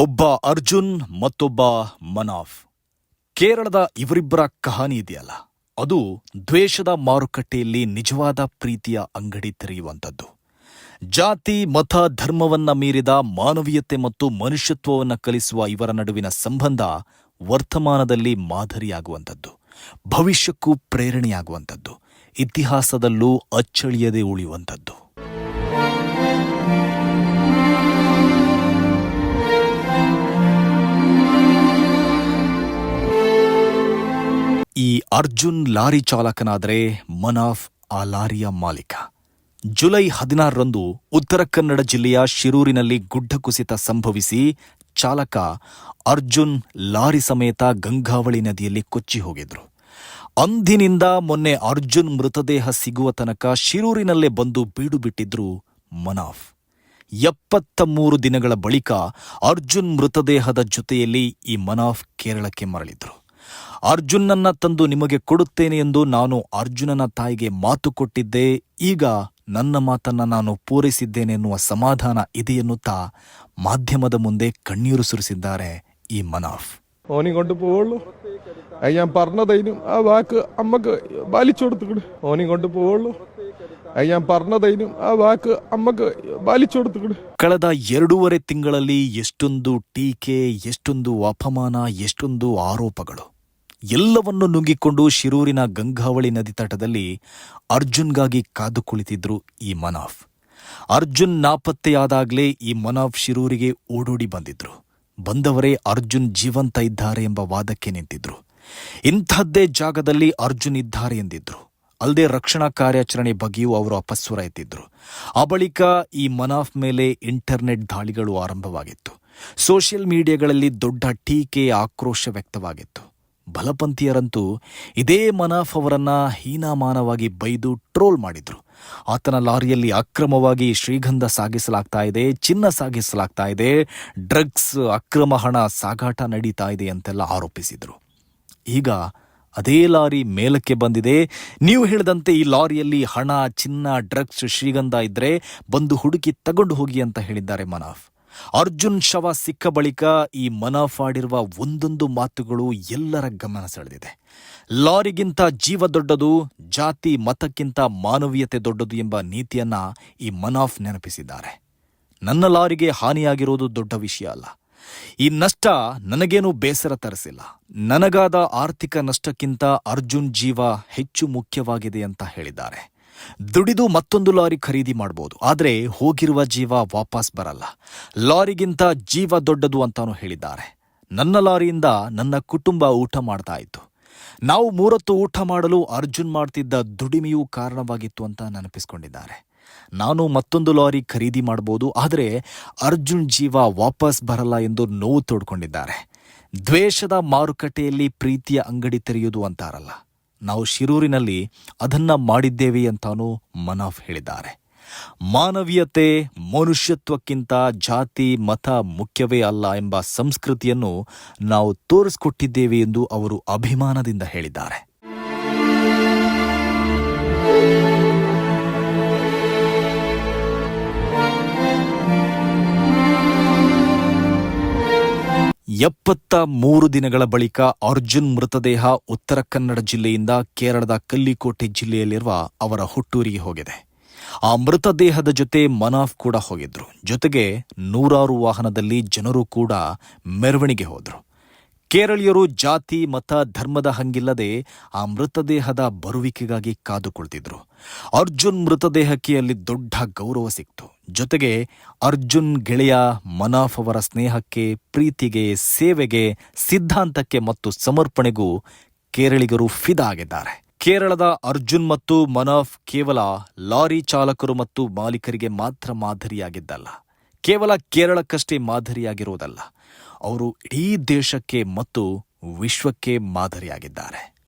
ಒಬ್ಬ ಅರ್ಜುನ್, ಮತ್ತೊಬ್ಬ ಮನಾಫ್. ಕೇರಳದ ಇವರಿಬ್ಬರ ಕಹಾನಿ ಇದೆಯಲ್ಲ? ಅದು ದ್ವೇಷದ ಮಾರುಕಟ್ಟೆಯಲ್ಲಿ ನಿಜವಾದ ಪ್ರೀತಿಯ ಅಂಗಡಿ ತೆರೆಯುವಂಥದ್ದು. ಜಾತಿ, ಮತ, ಧರ್ಮವನ್ನ ಮೀರಿದ ಮಾನವೀಯತೆ ಮತ್ತು ಮನುಷ್ಯತ್ವವನ್ನು ಕಲಿಸುವ ಇವರ ನಡುವಿನ ಸಂಬಂಧ ವರ್ತಮಾನದಲ್ಲಿ ಮಾದರಿಯಾಗುವಂಥದ್ದು. ಭವಿಷ್ಯಕ್ಕೂ ಪ್ರೇರಣೆಯಾಗುವಂಥದ್ದು. ಇತಿಹಾಸದಲ್ಲೂ ಅಚ್ಚಳಿಯದೆ ಉಳಿಯುವಂಥದ್ದು. ಅರ್ಜುನ್ ಲಾರಿ ಚಾಲಕನಾದರೆ ಮನಾಫ್ ಆ ಲಾರಿಯ ಮಾಲೀಕ. ಜುಲೈ ಹದಿನಾರರಂದು ಉತ್ತರ ಕನ್ನಡ ಜಿಲ್ಲೆಯ ಶಿರೂರಿನಲ್ಲಿ ಗುಡ್ಡ ಕುಸಿತ ಸಂಭವಿಸಿ ಚಾಲಕ ಅರ್ಜುನ್ ಲಾರಿ ಸಮೇತ ಗಂಗಾವಳಿ ನದಿಯಲ್ಲಿ ಕೊಚ್ಚಿ ಹೋಗಿದ್ರು. ಅಂದಿನಿಂದ ಮೊನ್ನೆ ಅರ್ಜುನ್ ಮೃತದೇಹ ಸಿಗುವ ತನಕ ಶಿರೂರಿನಲ್ಲೇ ಬಂದು ಬೀಡು ಬಿಟ್ಟಿದ್ರು ಮನಾಫ್. ಎಪ್ಪತ್ತ ದಿನಗಳ ಬಳಿಕ ಅರ್ಜುನ್ ಮೃತದೇಹದ ಜೊತೆಯಲ್ಲಿ ಈ ಮನಾಫ್ ಕೇರಳಕ್ಕೆ ಮರಳಿದ್ರು. ಅರ್ಜುನನ್ನ ತಂದು ನಿಮಗೆ ಕೊಡುತ್ತೇನೆ ಎಂದು ನಾನು ಅರ್ಜುನನ ತಾಯಿಗೆ ಮಾತು ಕೊಟ್ಟಿದ್ದೆ ಈಗ ನನ್ನ ಮಾತನ್ನ ನಾನು ಪೂರೈಸಿದ್ದೇನೆ ಎನ್ನುವ ಸಮಾಧಾನ ಇದೆ ಎನ್ನುತ್ತಾ ಮಾಧ್ಯಮದ ಮುಂದೆ ಕಣ್ಣೀರು ಸುರಿಸಿದ್ದಾರೆ ಈ ಮನಾಫ್ ഓനെ കൊണ്ട് പോവുള്ളൂ അത് ഞാൻ പറഞ്ഞതൈനും ആ വാക്ക് അമ്മക്ക് പാലിച്ചു കൊടുത്തുക്കണ് ഓനെ കൊണ്ട് പോവുള്ളൂ അത് ഞാൻ പറഞ്ഞതൈനും ആ വാക്ക് അമ്മക്ക് പാലിച്ചു കൊടുത്തുക്കണ് ಕಳೆದ ಎರಡೂವರೆ ತಿಂಗಳಲ್ಲಿ ಎಷ್ಟೊಂದು ಟೀಕೆ ಎಷ್ಟೊಂದು ಅಪಮಾನ ಎಷ್ಟೊಂದು ಆರೋಪಗಳು ಎಲ್ಲವನ್ನು ನುಂಗಿಕೊಂಡು ಶಿರೂರಿನ ಗಂಗಾವಳಿ ನದಿ ತಟದಲ್ಲಿ ಅರ್ಜುನ್ಗಾಗಿ ಕಾದು ಕುಳಿತಿದ್ರು ಈ ಮನಾಫ್. ಅರ್ಜುನ್ ನಾಪತ್ತೆಯಾದಾಗಲೇ ಈ ಮನಾಫ್ ಶಿರೂರಿಗೆ ಓಡೋಡಿ ಬಂದಿದ್ರು. ಬಂದವರೇ ಅರ್ಜುನ್ ಜೀವಂತ ಇದ್ದಾರೆ ಎಂಬ ವಾದಕ್ಕೆ ನಿಂತಿದ್ರು. ಇಂಥದ್ದೇ ಜಾಗದಲ್ಲಿ ಅರ್ಜುನ್ ಇದ್ದಾರೆ ಎಂದಿದ್ರು. ಅಲ್ಲದೆ ರಕ್ಷಣಾ ಕಾರ್ಯಾಚರಣೆ ಬಗ್ಗೆಯೂ ಅವರು ಅಪಸ್ವರ ಎತ್ತಿದ್ರು. ಆ ಬಳಿಕ ಈ ಮನಾಫ್ ಮೇಲೆ ಇಂಟರ್ನೆಟ್ ದಾಳಿಗಳು ಆರಂಭವಾಗಿತ್ತು. ಸೋಷಿಯಲ್ ಮೀಡಿಯಾಗಳಲ್ಲಿ ದೊಡ್ಡ ಟೀಕೆ ಆಕ್ರೋಶ ವ್ಯಕ್ತವಾಗಿತ್ತು. ಬಲಪಂಥೀಯರಂತೂ ಇದೇ ಮನಾಫ್ ಅವರನ್ನ ಹೀನಾಮಾನವಾಗಿ ಬೈದು ಟ್ರೋಲ್ ಮಾಡಿದ್ರು. ಆತನ ಲಾರಿಯಲ್ಲಿ ಅಕ್ರಮವಾಗಿ ಶ್ರೀಗಂಧ ಸಾಗಿಸಲಾಗ್ತಾ ಇದೆ, ಚಿನ್ನ ಸಾಗಿಸಲಾಗ್ತಾ ಇದೆ, ಡ್ರಗ್ಸ್ ಅಕ್ರಮ ಹಣ ಸಾಗಾಟ ನಡೀತಾ ಇದೆ ಅಂತೆಲ್ಲ ಆರೋಪಿಸಿದ್ರು. ಈಗ ಅದೇ ಲಾರಿ ಮೇಲಕ್ಕೆ ಬಂದಿದೆ. ನೀವು ಹೇಳಿದಂತೆ ಈ ಲಾರಿಯಲ್ಲಿ ಹಣ, ಚಿನ್ನ, ಡ್ರಗ್ಸ್, ಶ್ರೀಗಂಧ ಇದ್ರೆ ಬಂದು ಹುಡುಕಿ ತಗೊಂಡು ಹೋಗಿ ಅಂತ ಹೇಳಿದ್ದಾರೆ ಮನಾಫ್. ಅರ್ಜುನ್ ಶವ ಸಿಕ್ಕ ಬಳಿಕ ಈ ಮನಫಾಡಿರುವ ಒಂದೊಂದು ಮಾತುಗಳು ಎಲ್ಲರ ಗಮನ ಸೆಳೆದಿದೆ. ಲಾರಿಗಿಂತ ಜೀವ ದೊಡ್ಡದು, ಜಾತಿ ಮತಕ್ಕಿಂತ ಮಾನವೀಯತೆ ದೊಡ್ಡದು ಎಂಬ ನೀತಿಯನ್ನ ಈ ಮನಾಫ್ ನೆನಪಿಸಿದ್ದಾರೆ. ನನ್ನ ಲಾರಿಗೆ ಹಾನಿಯಾಗಿರೋದು ದೊಡ್ಡ ವಿಷಯ ಅಲ್ಲ. ಈ ನಷ್ಟ ನನಗೇನು ಬೇಸರ ತರಿಸಿಲ್ಲ. ನನಗಾದ ಆರ್ಥಿಕ ನಷ್ಟಕ್ಕಿಂತ ಅರ್ಜುನ್ ಜೀವ ಹೆಚ್ಚು ಮುಖ್ಯವಾಗಿದೆ ಅಂತ ಹೇಳಿದ್ದಾರೆ. ದುಡಿದು ಮತ್ತೊಂದು ಲಾರಿ ಖರೀದಿ ಮಾಡಬಹುದು ಆದರೆ ಹೋಗಿರುವ ಜೀವ ವಾಪಸ್ ಬರಲ್ಲ. ಲಾರಿಗಿಂತ ಜೀವ ದೊಡ್ಡದು ಅಂತಾನು ಹೇಳಿದ್ದಾರೆ. ನನ್ನ ಲಾರಿಯಿಂದ ನನ್ನ ಕುಟುಂಬ ಊಟ ಮಾಡ್ತಾ ಇತ್ತು. ನಾವು ಮೂರತ್ತು ಊಟ ಮಾಡಲು ಅರ್ಜುನ್ ಮಾಡ್ತಿದ್ದ ದುಡಿಮೆಯೂ ಕಾರಣವಾಗಿತ್ತು ಅಂತ ನೆನಪಿಸ್ಕೊಂಡಿದ್ದಾರೆ. ನಾನು ಮತ್ತೊಂದು ಲಾರಿ ಖರೀದಿ ಮಾಡಬಹುದು ಆದರೆ ಅರ್ಜುನ್ ಜೀವ ವಾಪಸ್ ಬರಲ್ಲ ಎಂದು ನೋವು ತೋಡ್ಕೊಂಡಿದ್ದಾರೆ. ದ್ವೇಷದ ಮಾರುಕಟ್ಟೆಯಲ್ಲಿ ಪ್ರೀತಿಯ ಅಂಗಡಿ ತೆರೆಯುವುದು ಅಂತಾರಲ್ಲ. ನಾವು ಶಿರೂರಿನಲ್ಲಿ ಅದನ್ನ ಮಾಡಿದ್ದೇವೆ ಅಂತಾನೂ ಮನಾಫ್ ಹೇಳಿದ್ದಾರೆ. ಮಾನವೀಯತೆ ಮನುಷ್ಯತ್ವಕ್ಕಿಂತ ಜಾತಿ, ಮತ ಮುಖ್ಯವೇ ಅಲ್ಲ ಎಂಬ ಸಂಸ್ಕೃತಿಯನ್ನು ನಾವು ತೋರಿಸ್ಕೊಟ್ಟಿದ್ದೇವೆ ಎಂದು ಅವರು ಅಭಿಮಾನದಿಂದ ಹೇಳಿದ್ದಾರೆ. ಎಪ್ಪತ್ತ ಮೂರು ದಿನಗಳ ಬಳಿಕ ಅರ್ಜುನ್ ಮೃತದೇಹ ಉತ್ತರ ಕನ್ನಡ ಜಿಲ್ಲೆಯಿಂದ ಕೇರಳದ ಕಲ್ಲಿಕೋಟೆ ಜಿಲ್ಲೆಯಲ್ಲಿರುವ ಅವರ ಹುಟ್ಟೂರಿಗೆ ಹೋಗಿದೆ. ಆ ಮೃತದೇಹದ ಜೊತೆ ಮನಾಫ್ ಕೂಡ ಹೋಗಿದ್ರು. ಜೊತೆಗೆ ನೂರಾರು ವಾಹನದಲ್ಲಿ ಜನರು ಕೂಡ ಮೆರವಣಿಗೆ ಹೋದ್ರು. ಕೇರಳೀಯರು ಜಾತಿ, ಮತ, ಧರ್ಮದ ಹಂಗಿಲ್ಲದೆ ಆ ಮೃತದೇಹದ ಬರುವಿಕೆಗಾಗಿ ಕಾದುಕೊಳ್ತಿದ್ರು. ಅರ್ಜುನ್ ಮೃತದೇಹಕ್ಕೆ ಅಲ್ಲಿ ದೊಡ್ಡ ಗೌರವ ಸಿಕ್ತು. ಜೊತೆಗೆ ಅರ್ಜುನ್ ಗೆಳೆಯ ಮನಾಫ್ ಅವರ ಸ್ನೇಹಕ್ಕೆ, ಪ್ರೀತಿಗೆ, ಸೇವೆಗೆ, ಸಿದ್ಧಾಂತಕ್ಕೆ ಮತ್ತು ಸಮರ್ಪಣೆಗೂ ಕೇರಳಿಗರು ಫಿದಾ ಆಗಿದ್ದಾರೆ. ಕೇರಳದ ಅರ್ಜುನ್ ಮತ್ತು ಮನಾಫ್ ಕೇವಲ ಲಾರಿ ಚಾಲಕರು ಮತ್ತು ಮಾಲೀಕರಿಗೆ ಮಾತ್ರ ಮಾದರಿಯಾಗಿದ್ದಲ್ಲ. ಕೇವಲ ಕೇರಳಕ್ಕಷ್ಟೇ ಮಾದರಿಯಾಗಿರುವುದಲ್ಲ. ಅವರು ಇಡೀ ದೇಶಕ್ಕೆ ಮತ್ತು ವಿಶ್ವಕ್ಕೆ ಮಾದರಿಯಾಗಿದ್ದಾರೆ.